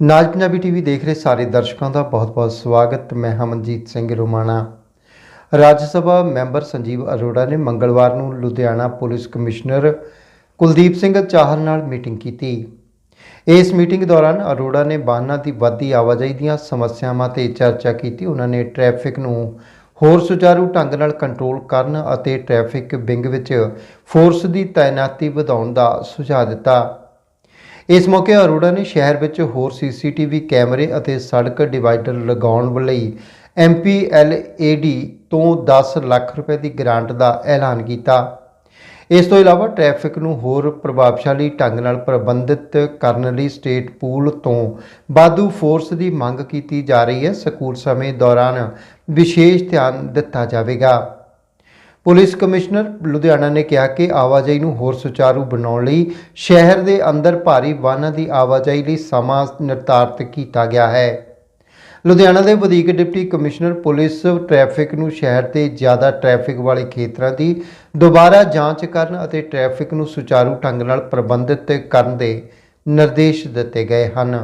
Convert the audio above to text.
ਨਾਜ Punjabi TV ਦੇਖ ਰਹੇ ਸਾਰੇ ਦਰਸ਼ਕਾਂ ਦਾ ਬਹੁਤ-ਬਹੁਤ ਸਵਾਗਤ। ਮੈਂ ਹਮਨਜੀਤ ਸਿੰਘ ਰੋਮਾਣਾ। ਰਾਜ ਸਭਾ ਮੈਂਬਰ ਸੰਜੀਵ ਅਰੋੜਾ ਨੇ ਮੰਗਲਵਾਰ ਨੂੰ ਲੁਧਿਆਣਾ ਪੁਲਿਸ ਕਮਿਸ਼ਨਰ ਕੁਲਦੀਪ ਸਿੰਘ ਚਾਹਲ ਨਾਲ ਮੀਟਿੰਗ ਕੀਤੀ। ਇਸ ਮੀਟਿੰਗ ਦੌਰਾਨ ਅਰੋੜਾ ਨੇ ਵਾਹਨਾਂ ਦੀ ਵੱਧਦੀ ਆਵਾਜਾਈ ਦੀਆਂ ਸਮੱਸਿਆਵਾਂ ਤੇ ਚਰਚਾ ਕੀਤੀ। ਉਹਨਾਂ ਨੇ ਟ੍ਰੈਫਿਕ ਨੂੰ ਹੋਰ ਸੁਚਾਰੂ ਢੰਗ ਨਾਲ ਕੰਟਰੋਲ ਕਰਨ ਅਤੇ ਟ੍ਰੈਫਿਕ ਵਿੰਗ ਵਿੱਚ ਫੋਰਸ ਦੀ ਤਾਇਨਾਤੀ ਵਧਾਉਣ ਦਾ ਸੁਝਾਅ ਦਿੱਤਾ। ਇਸ ਮੌਕੇ ਅਰੋੜਾ ਨੇ ਸ਼ਹਿਰ ਵਿੱਚ ਹੋਰ ਸੀਸੀਟੀਵੀ ਕੈਮਰੇ ਅਤੇ ਸੜਕ ਡਿਵਾਈਡਰ ਲਗਾਉਣ ਲਈ ਐਮਪੀਐਲਏਡੀ ਤੋਂ 10 ਲੱਖ ਰੁਪਏ ਦੀ ਗ੍ਰਾਂਟ ਦਾ ਐਲਾਨ ਕੀਤਾ। ਇਸ ਤੋਂ ਇਲਾਵਾ ਟ੍ਰੈਫਿਕ ਨੂੰ ਹੋਰ ਪ੍ਰਭਾਵਸ਼ਾਲੀ ਢੰਗ ਨਾਲ ਪ੍ਰਬੰਧਿਤ ਕਰਨ ਲਈ ਸਟੇਟ ਪੂਲ ਤੋਂ ਵਾਧੂ ਫੋਰਸ ਦੀ ਮੰਗ ਕੀਤੀ ਜਾ ਰਹੀ ਹੈ। ਸਕੂਲ ਸਮੇਂ ਦੌਰਾਨ ਵਿਸ਼ੇਸ਼ ਧਿਆਨ ਦਿੱਤਾ ਜਾਵੇਗਾ। ਪੁਲਿਸ ਕਮਿਸ਼ਨਰ ਲੁਧਿਆਣਾ ਨੇ ਕਿਹਾ ਕਿ ਆਵਾਜਾਈ ਨੂੰ ਹੋਰ ਸੁਚਾਰੂ ਬਣਾਉਣ ਲਈ ਸ਼ਹਿਰ ਦੇ ਅੰਦਰ ਭਾਰੀ ਵਾਹਨਾਂ ਦੀ ਆਵਾਜਾਈ ਲਈ ਸਮਾਂ ਨਿਰਧਾਰਤ ਕੀਤਾ ਗਿਆ ਹੈ। ਲੁਧਿਆਣਾ ਦੇ ਵਧੀਕ ਡਿਪਟੀ ਕਮਿਸ਼ਨਰ ਪੁਲਿਸ ਟ੍ਰੈਫਿਕ ਨੂੰ ਸ਼ਹਿਰ ਦੇ ਜ਼ਿਆਦਾ ਟ੍ਰੈਫਿਕ ਵਾਲੇ ਖੇਤਰਾਂ ਦੀ ਦੁਬਾਰਾ ਜਾਂਚ ਕਰਨ ਅਤੇ ਟ੍ਰੈਫਿਕ ਨੂੰ ਸੁਚਾਰੂ ਢੰਗ ਨਾਲ ਪ੍ਰਬੰਧਿਤ ਕਰਨ ਦੇ ਨਿਰਦੇਸ਼ ਦਿੱਤੇ ਗਏ ਹਨ।